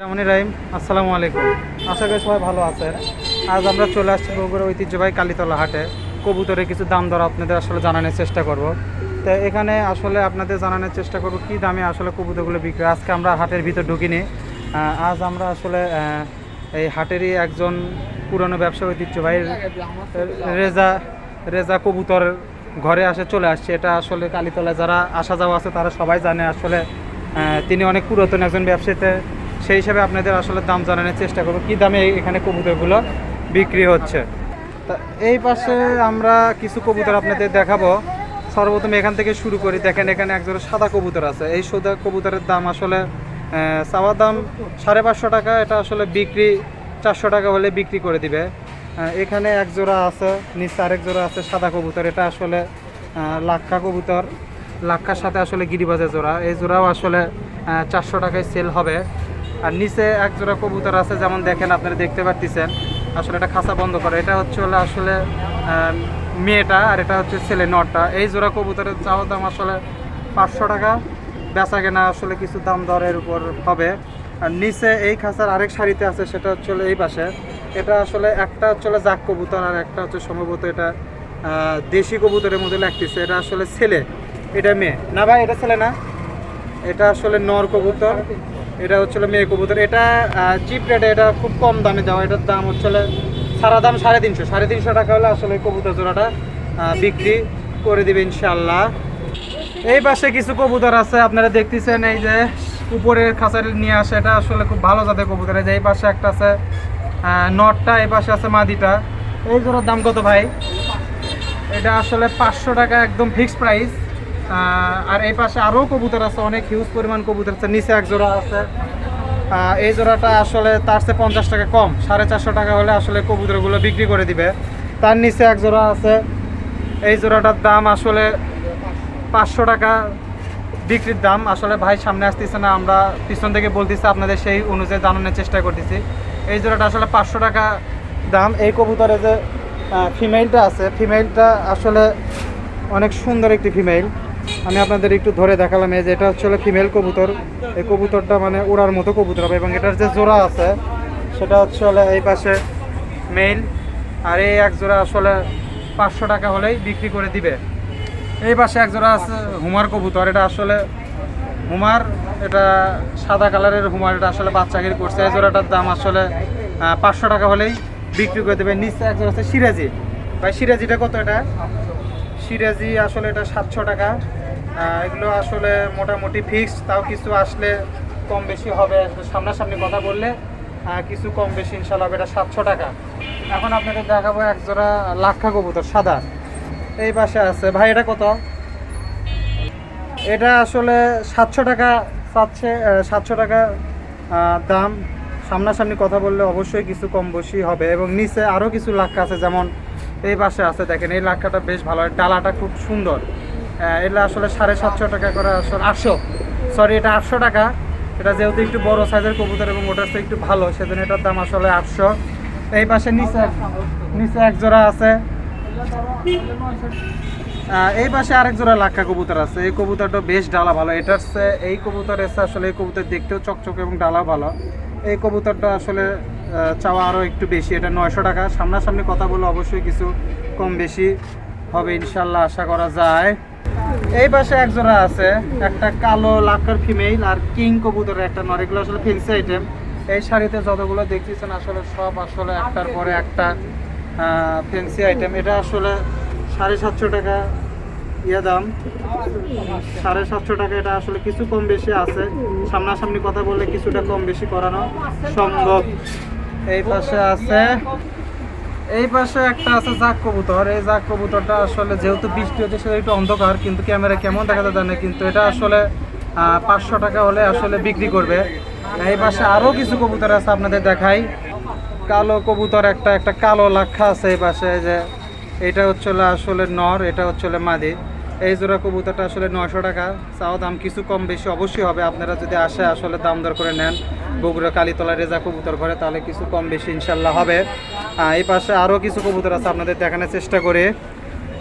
রহমান রাহিম, আসসালামু আলাইকুম। আশা করি সবাই ভালো আছেন। আজ আমরা চলে আসছি বগুড়া ঐতিহ্যবাহী কালীতলা হাটে। কবুতরের কিছু দাম দর আপনাদের আসলে জানানোর চেষ্টা করব। তো এখানে আসলে আপনাদের জানানোর চেষ্টা করব কি দামে আসলে কবুতরগুলো বিক্রি আজকে আমরা হাটের ভিতর ঢুকিনি। আজ আমরা আসলে এই হাটেরই একজন পুরনো ব্যবসা ঐতিহ্যবাহী রেজা রেজা কবুতর ঘরে আসে চলে আসছে। এটা আসলে কালীতলায় যারা আসা যাওয়া আছে তারা সবাই জানে। আসলে তিনি অনেক পুরাতন একজন ব্যবসায়ীতে সেই হিসাবে আপনাদের আসলে দাম জানানোর চেষ্টা করব। কী দামে এখানে কবুতরগুলো বিক্রি হচ্ছে? তা এই পাশে আমরা কিছু কবুতর আপনাদের দেখাবো। সর্বপ্রথম এখান থেকে শুরু করি। দেখেন এখানে এক একজোড়া সাদা কবুতর আছে। এই সাদা কবুতরের দাম আসলে আহ, চাওয়া দাম সাড়ে পাঁচশো টাকা। এটা আসলে বিক্রি চারশো টাকা হলে বিক্রি করে দিবে। এখানে এক জোড়া আছে নিচে আরেক জোড়া আছে সাদা কবুতর। এটা আসলে লাক্ষা কবুতর। লাক্ষার সাথে আসলে গিরিবাজের জোড়া। এই জোড়াও আসলে চারশো টাকায় সেল হবে। আর নিচে এক জোড়া কবুতর আছে, যেমন দেখেন আপনারা দেখতে পাচ্ছেন আসলে এটা খাঁচা বন্ধ করে। এটা হচ্ছে হলো আসলে মেয়েটা আর এটা হচ্ছে ছেলে নটা এই জোড়া কবুতরের চাওয়া দাম আসলে পাঁচশো টাকা। বেচা কেনা আসলে কিছু দাম দরের উপর হবে। আর নিচে এই খাঁচার আরেক শাড়িতে আছে, সেটা হচ্ছে এই পাশে। এটা আসলে একটা হচ্ছে জাক কবুতর আর একটা হচ্ছে সম্ভবত এটা দেশি কবুতরের মধ্যে লাগতেছে। এটা আসলে ছেলে, এটা মেয়ে। না ভাই, এটা ছেলে না। এটা আসলে নর কবুতর। এটা হচ্ছে হলো মেয়ে কবুতর। এটা চিপ রেটে এটা খুব কম দামে দেওয়া। এটার দাম হচ্ছে সারা দাম সাড়ে তিনশো। সাড়ে তিনশো টাকা হলে আসলে কবুতর জোড়াটা বিক্রি করে দিবে ইনশাল্লাহ এই পাশে কিছু কবুতর আছে, আপনারা দেখতেছেন এই যে উপরের খাঁচার নিয়ে আসে। এটা আসলে খুব ভালো জাতের কবুতর। যে এই পাশে একটা আছে নটটা, এই পাশে আছে মাদিটা। এই জোড়ার দাম কত ভাই? এটা আসলে পাঁচশো টাকা একদম ফিক্সড প্রাইস আর এই পাশে আরও কবুতর আছে, অনেক হিউজ পরিমাণ কবুতর আছে, নিচে এক জোড়া আছে। এই জোড়াটা আসলে তার চেয়ে পঞ্চাশ টাকা কম, সাড়ে চারশো টাকা হলে আসলে কবুতরগুলো বিক্রি করে দিবে। তার নিচে এক জোড়া আছে, এই জোড়াটার দাম আসলে পাঁচশো টাকা বিক্রির দাম। আসলে ভাই সামনে আসতেছে না, আমরা পিছন থেকে বলতেছি, আপনাদের সেই অনুযায়ী জানানোর চেষ্টা করতেছি। এই জোড়াটা আসলে পাঁচশো টাকা দাম। এই কবুতরে যে ফিমেলটা আছে ফিমেলটা আসলে অনেক সুন্দর একটি ফিমেল আমি আপনাদের একটু ধরে দেখালাম এই যে এটা হচ্ছে ফিমেল কবুতর। এই কবুতরটা মানে উড়ার মতো কবুতর হবে এবং এটার যে জোড়া আছে, সেটা হচ্ছে এই পাশে মেল আর এই এক জোড়া আসলে পাঁচশো টাকা হলেই বিক্রি করে দিবে। এই পাশে এক জোড়া আছে হুমার কবুতর, এটা আসলে হুমার, এটা সাদা কালারের হুমার, এটা আসলে বাচ্চাগিরি করছে। এই জোড়াটার দাম আসলে পাঁচশো টাকা হলেই বিক্রি করে দেবে। নিচে এক জোড়া আছে সিরাজি। ভাই, সিরাজিটা কত এটা? সিরাজি আসলে এটা সাতশো টাকা। এগুলো আসলে মোটামুটি ফিক্সড তাও কিছু আসলে কম বেশি হবে সামনাসামনি কথা বললে কিছু কম বেশি ইনশাল্লাহ হবে, এটা সাতশো টাকা। এখন আপনাদের দেখাবো এক জোড়া লাক্ষা কবুতর, সাদা। এই পাশে আছে। ভাই, এটা কত? এটা আসলে সাতশো টাকা চাচ্ছে সাতশো টাকা দাম। সামনাসামনি কথা বললে অবশ্যই কিছু কম বেশি হবে। এবং নিচে আরও কিছু লাক্ষা আছে, যেমন এই পাশে আছে, দেখেন, এই লাক্ষাটা বেশ ভালো। ডালাটা খুব সুন্দর। এটা আসলে সাড়ে সাতশো টাকা করে আসলে আটশো। সরি এটা আটশো টাকা। এটা যেহেতু একটু বড় সাইজের কবুতর এবং ওটার তো একটু ভালো, সেজন্য এটার দাম আসলে আটশো। এই পাশে নিচে নিচে এক জোড়া আছে। এই পাশে আরেক জোড়া লাক্ষা কবুতর আছে। এই কবুতরটা বেশ ডালা ভালো। এটার এই কবুতর এসে আসলে এই কবুতর দেখতেও চকচকে এবং ডালা ভালো। এই কবুতরটা আসলে চাওয়া আরও একটু বেশি, এটা নয়শো টাকা। সামনাসামনি কথা বলে অবশ্যই কিছু কম বেশি হবে, ইনশাল্লাহ আশা করা যায়। এই পাশে এক জোড়া আছে, একটা কালো লাক্ষার ফিমেল আর কিং কবুতরের একটা নর। এগুলো আসলে ফেন্সি আইটেম এই শাড়িতে যতগুলো দেখতেছেন, আসলে সব আসলে একটার পরে একটা ফেন্সি আইটেম এটা আসলে সাড়ে সাতশো টাকা ইয়ে দাম। সাড়ে সাতশো টাকা, এটা আসলে কিছু কম বেশি আছে। সামনাসামনি কথা বললে কিছুটা কম বেশি করানো সম্ভব। এই পাশে আছে। এই পাশে একটা আছে জাক কবুতর। এই জাক কবুতরটা আসলে যেহেতু বৃষ্টি হচ্ছে, সেটা একটু অন্ধকার, কিন্তু ক্যামেরা কেমন দেখা যায় জানে, কিন্তু এটা আসলে পাঁচশো টাকা হলে আসলে বিক্রি করবে। এই পাশে আরও কিছু কবুতর আছে আপনাদের দেখাই। কালো কবুতর একটা একটা কালো লাক্ষা আছে এই পাশে যে, এটা হচ্ছে আসলে নর, এটা হচ্ছে হলো মাদি। এই জোড়া কবুতরটা আসলে নয়শো টাকা। চাও দাম কিছু কম বেশি অবশ্যই হবে। আপনারা যদি আসে, আসলে দাম দর করে নেন। বগুড়া কালীতলা রেজা কবুতর ঘরে তাহলে কিছু কম বেশি ইনশাল্লাহ হবে। এই পাশে আরও কিছু কবুতর আছে, আপনাদের দেখানোর চেষ্টা করে।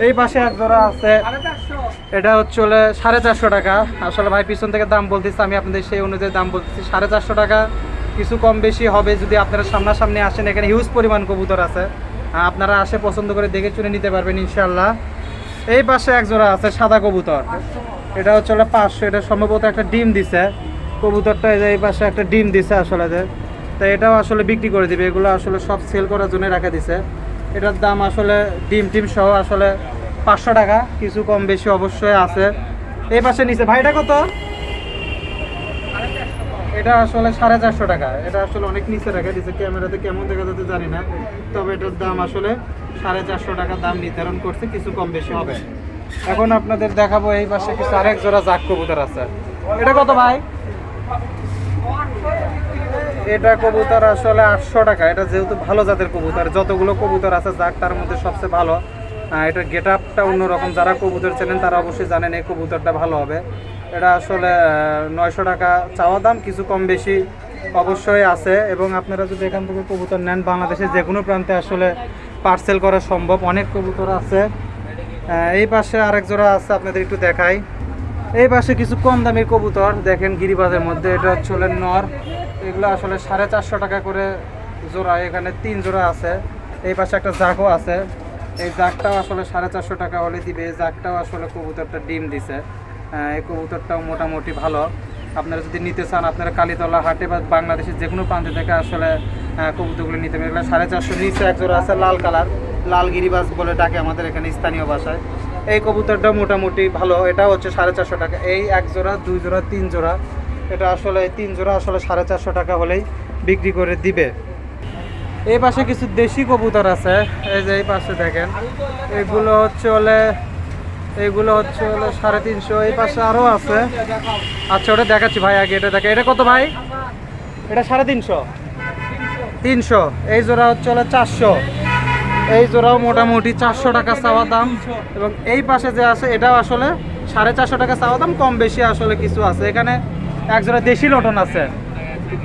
এই পাশে এক জোড়া আছে। এটা হচ্ছে সাড়ে চারশো টাকা। আসলে ভাই, পিছন থেকে দাম বলতেছি, আমি আপনাদের সেই অনুযায়ী দাম বলতেছি সাড়ে চারশো টাকা। কিছু কম বেশি হবে যদি আপনারা সামনাসামনি আসেন। এখানে হিউজ পরিমাণ কবুতর আছে। আপনারা আসে পছন্দ করে দেখে চুনে নিতে পারবেন ইনশাল্লাহ। এই পাশে এক জোড়া আছে সাদা কবুতর। এটা হচ্ছে হলো পাঁচশো, এটা সম্ভবত একটা ডিম দিছে। কবুতরটা এই যে এই পাশে একটা ডিম দিছে আসলে যে। তো এটাও আসলে বিক্রি করে দিবে, এগুলো আসলে সব সেল করার জন্য রাখা দিছে। এটার দাম আসলে ডিম টিম সহ আসলে পাঁচশো টাকা, কিছু কম বেশি অবশ্যই আছে। এই পাশে নিচে ভাইটা কত? এটা আসলে সাড়ে চারশো টাকা, এটা আসলে অনেক নিচে রাখা দিচ্ছে ক্যামেরাতে কেমন দেখা যাচ্ছে জানি না। তবে এটার দাম আসলে সাড়ে চারশো টাকা দাম নির্ধারণ করছে, কিছু কম বেশি হবে। এখন আপনাদের দেখাবো এই পাশে কিছু আরেক জোড়া জাক কবুতর আছে। এটা কত ভাই? এটা কবুতর আসলে আটশো টাকা। এটা যেহেতু ভালো জাতের কবুতর, যতগুলো কবুতর আছে যাক তার মধ্যে সবচেয়ে ভালো। এটার গেট আপটা অন্যরকম। যারা কবুতর চেনেন তারা অবশ্যই জানেন এই কবুতরটা ভালো হবে। এটা আসলে নয়শো টাকা চাওয়া দাম, কিছু কম বেশি অবশ্যই আছে। এবং আপনারা যদি এখান থেকে কবুতর নেন, বাংলাদেশের যে কোনো প্রান্তে আসলে পার্সেল করা সম্ভব। অনেক কবুতর আছে। এই পাশে আরেক জোড়া আছে, আপনাদের একটু দেখাই। এই পাশে কিছু কম দামের কবুতর। দেখেন গিরিবাজের মধ্যে, এটা হচ্ছে নর। এগুলো আসলে সাড়ে চারশো টাকা করে জোড়া, এখানে তিন জোড়া আছে। এই পাশে একটা জাগও আছে। এই জাগটাও আসলে সাড়ে চারশো টাকা হলে দিবে। এই জাগটাও আসলে কবুতরটা ডিম দিছে। এই কবুতরটাও মোটামুটি ভালো। আপনারা যদি নিতে চান, আপনারা কালীতলা হাটে বা বাংলাদেশের যে কোনো প্রান্তে থেকে আসলে কবুতরগুলো নিতে পারেন। সাড়ে চারশো নিচে এক জোড়া আছে, লাল কালার। লাল গিরিবাজ বলে ডাকে আমাদের এখানে স্থানীয় ভাষায়। এই কবুতরটা মোটামুটি ভালো। এটা হচ্ছে সাড়ে চারশো টাকা। এই এক জোড়া, দুই জোড়া, তিন জোড়া। এটা আসলে তিন জোড়া আসলে সাড়ে চারশো টাকা হলেই বিক্রি করে দিবে। এই পাশে কিছু দেশি কবুতর আছে। এই যে এই পাশে দেখেন। এগুলো হচ্ছে হলে এগুলো হচ্ছে হলো সাড়ে তিনশো, এই পাশে আরও আছে। আচ্ছা ওটা দেখাচ্ছি ভাই আগে, এটা দেখা এটা কত ভাই? এটা সাড়ে তিনশো। তিনশো। এই জোড়া হচ্ছে হলে চারশো। এই জোড়াও মোটামুটি চারশো টাকা চাওয়া দাম। এবং এই পাশে যে আছে, এটাও আসলে সাড়ে চারশো টাকা চাওয়া দাম, কম বেশি আসলে কিছু আছে। এখানে এক জোড়া দেশি লোটন আছে।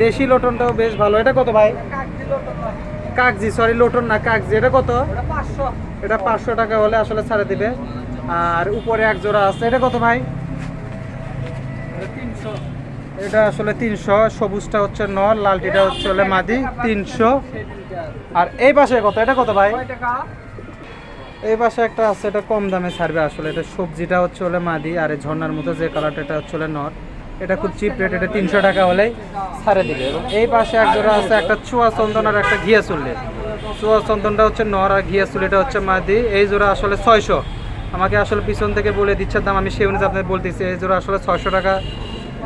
দেশি লোটনটাও বেশ ভালো। এটা কত ভাই? কাগজি সরি লোটন না কাগজি এটা কত? এটা পাঁচশো টাকা হলে আসলে ছাড়ে দিবে। আর উপরে এক জোড়া আছে। এটা কত ভাই? এটা আসলে তিনশো, সবুজটা হচ্ছে নর লালটিটা হচ্ছে হলে মাদি, তিনশো। আর এই পাশে কত? এটা কত ভাই? এই পাশে একটা আছে, এটা কম দামে ছাড়বে আসলে। এটা সবজিটা হচ্ছে হলে মাদি, আর এই ঝর্ণার মতো যে কালারটা এটা হচ্ছে হলে নর এটা খুব চিপ রেট এটা তিনশো টাকা হলেই ছাড়ে দিবে। এবং এই পাশে এক জোড়া আছে, একটা চুয়া চন্দন আর একটা ঘিয়া চুল্লি। চুয়া চন্দনটা হচ্ছে নর আর ঘিয়া চুল্লিটা হচ্ছে মাদি। এই জোড়া আসলে ছয়শো। আমাকে আসলে পিছন থেকে বলে দিচ্ছে দাম, আমি সেই অনুযায়ী আপনাদের বলতেছি, এই জোড়া আসলে ছয়শো টাকা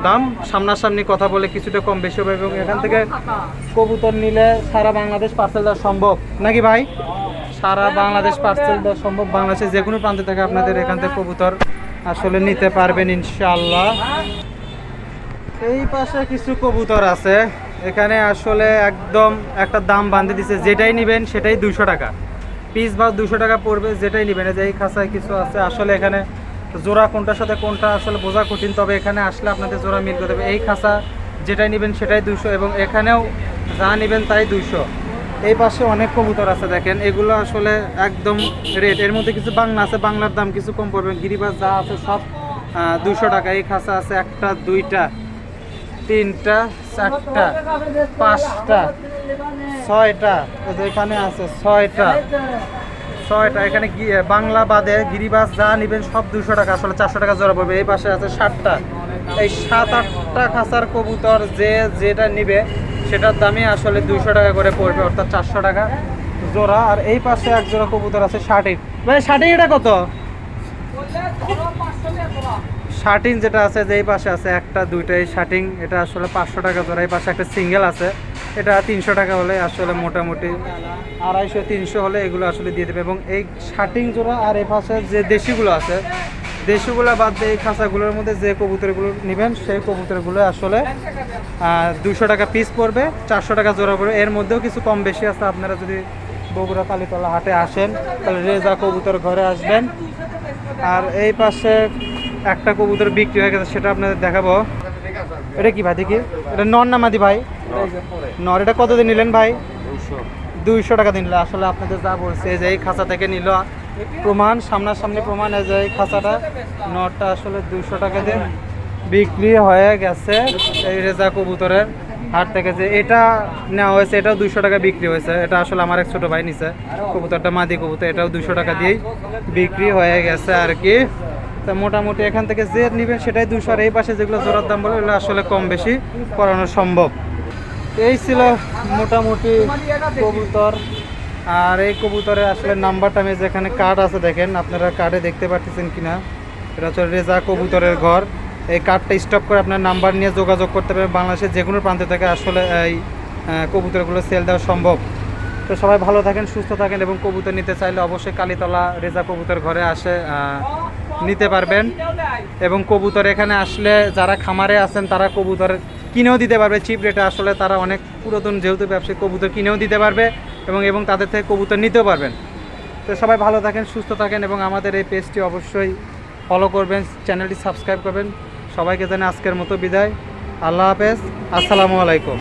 দাম, সামনাসামনি কথা বলে কিছুটা কম বেশি হবে এবং এখান থেকে কবুতর নিলে সারা বাংলাদেশ পার্সেল দেওয়া সম্ভব। নাকি ভাই? সারা বাংলাদেশ পার্সেল দেওয়া সম্ভব। বাংলাদেশের যে কোনো প্রান্ত থেকে আপনাদের এখান থেকে কবুতর আসলে নিতে পারবেন ইনশাল্লাহ এই পাশে কিছু কবুতর আছে। এখানে আসলে একদম একটা দাম বাঁধে দিছে, যেটাই নেবেন সেটাই দুশো টাকা। পিস বা দুশো টাকা পড়বে, যেটাই নেবেন। যে এই খাঁচায় কিছু আছে। আসলে এখানে জোড়া কোনটার সাথে কোনটা আসলে বোঝা কঠিন, তবে এখানে আসলে আপনাদের জোড়া মিল করে দেবে। এই খাঁচা যেটাই নেবেন সেটাই দুশো এবং এখানেও যা নেবেন তাই দুশো এই পাশে অনেক কবুতর আছে, দেখেন। এগুলো আসলে একদম রেট। এর মধ্যে কিছু বাংলা আছে, বাংলার দাম কিছু কম পড়বে। গিরিবাজ যা আছে সব দুশো টাকা। এই খাঁচা আছে একটা, দুইটা, তিনটা চারটা, পাঁচটা, ছয়টা এখানে আছে ছয়টা ছয়টা। এখানে বাংলা বাদে গিরিবাস যা নেবেন সব দুশো টাকা, আসলে চারশো টাকা জোড়া পড়বে। এই পাশে আছে ষাটটা এই সাত আটটা খাঁচার কবুতর যে যেটা নিবে, সেটার দামই আসলে দুইশো টাকা করে পড়বে, অর্থাৎ চারশো টাকা জোড়া। আর এই পাশে এক জোড়া কবুতর আছে ষাট ভাই ষাট এটা কত? শার্টিং যেটা আছে যে এই পাশে আছে একটা দুইটা এই শার্টিং এটা আসলে পাঁচশো টাকা জোড়া। এই পাশে একটা সিঙ্গেল আছে। এটা তিনশো টাকা হলে আসলে মোটামুটি আড়াইশো, তিনশো হলে এগুলো আসলে দিয়ে দেবে। এবং এই শার্টিং জোড়া আর এই পাশে যে দেশিগুলো আছে, দেশিগুলো বাদ দিয়ে এই খাঁচাগুলোর মধ্যে যে কবুতরগুলো নেবেন, সেই কবুতরগুলো আসলে দুশো টাকা পিস পড়বে, চারশো টাকা জোড়া পড়বে। এর মধ্যেও কিছু কম বেশি আছে। আপনারা যদি বগুড়া কালীতলা হাটে আসেন, তাহলে রেজা কবুতর ঘরে আসবেন। আর এই পাশে একটা কবুতর বিক্রি হয়ে গেছে, সেটা আপনাদের দেখাবো। এটা কি ভাই, দেখি। এটা নর না মাদি ভাই? নর, এটা কতদিন নিলেন ভাই? দুইশো টাকা দিন। আসলে আপনাদের যা বলছে যে এই খাঁচা থেকে নিল। প্রমাণ, সামনাসামনি প্রমাণ, এই যে এই খাঁচাটা, নরটা আসলে দুইশো টাকা দিয়ে বিক্রি হয়ে গেছে এই রেজা কবুতরের হাট থেকে যে এটা নেওয়া হয়েছে, এটাও দুইশো টাকা বিক্রি হয়েছে। এটা আসলে আমার এক ছোটো ভাই নিছে। কবুতরটা মাদি কবুতর, এটাও দুইশো টাকা দিয়েই বিক্রি হয়ে গেছে আর কি। তা মোটামুটি এখান থেকে যে নেবেন সেটাই দুশো আর এই পাশে যেগুলো জোড়ার দাম বলে আসলে কম বেশি করানো সম্ভব। এই ছিল মোটামুটি কবুতর। আর এই কবুতরে আসলে নাম্বারটা আমি যেখানে কার্ড আছে দেখেন, আপনারা কার্ডে দেখতে পাচ্ছেন কিনা। এটা হচ্ছে রেজা কবুতরের ঘর। এই কার্ডটা স্টপ করে আপনার নাম্বার নিয়ে যোগাযোগ করতে পারবেন বাংলাদেশের যে কোনো প্রান্ত থেকে আসলে এই কবুতরগুলো সেল দেওয়া সম্ভব। তো সবাই ভালো থাকেন, সুস্থ থাকেন এবং কবুতর নিতে চাইলে অবশ্যই কালীতলা রেজা কবুতর ঘরে আসে নিতে পারবেন। এবং কবুতর এখানে আসলে যারা খামারে আছেন, তারা কবুতর কিনেও দিতে পারবে। চিপ রেটে আসলে তারা অনেক পুরাতন যেহেতু ব্যবসায়ী কবুতর কিনেও দিতে পারবে এবং এবং তাদের থেকে কবুতর নিতেও পারবেন। তো সবাই ভালো থাকেন, সুস্থ থাকেন এবং আমাদের এই পেজটি অবশ্যই ফলো করবেন চ্যানেলটি সাবস্ক্রাইব করবেন। সবাইকে জানে আজকের মতো বিদায়। আল্লাহ হাফেজ। আসসালামু আলাইকুম।